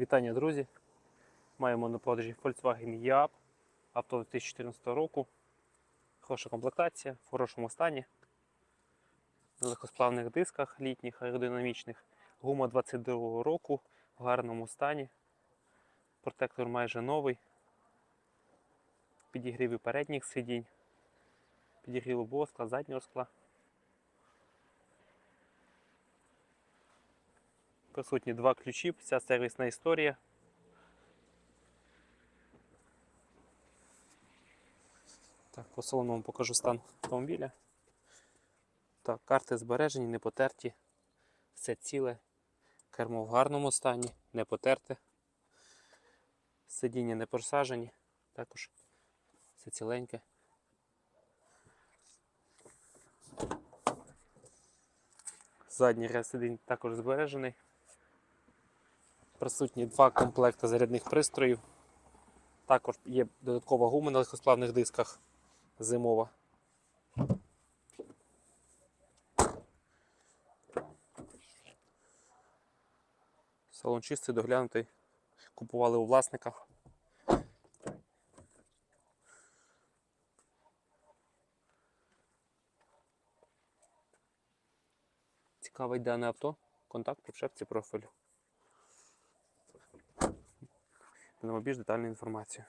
Вітання, друзі! Маємо на продажі Volkswagen Yaab, авто 2014 року. Хороша комплектація, в хорошому стані. На легкосплавних дисках літніх аеродинамічних. Гума 22 року в гарному стані. Протектор майже новий. Підігріві передніх сидінь. Підігрів лобового скла, заднього скла. Присутні два ключі, вся сервісна історія. Так, по салону вам покажу стан автомобіля. Так, карти збережені, не потерті. Все ціле. Кермо в гарному стані, не потерте. Сидіння не просажені. Також все ціленьке. Задній ряд сидінь також збережений. Присутні два комплекти зарядних пристроїв. Також є додаткова гума на легкосплавних дисках зимова. Салон чистий, доглянутий. Купували у власника. Цікаве дане авто. Контакти в шепці профілю. Надамо більш детальну інформацію.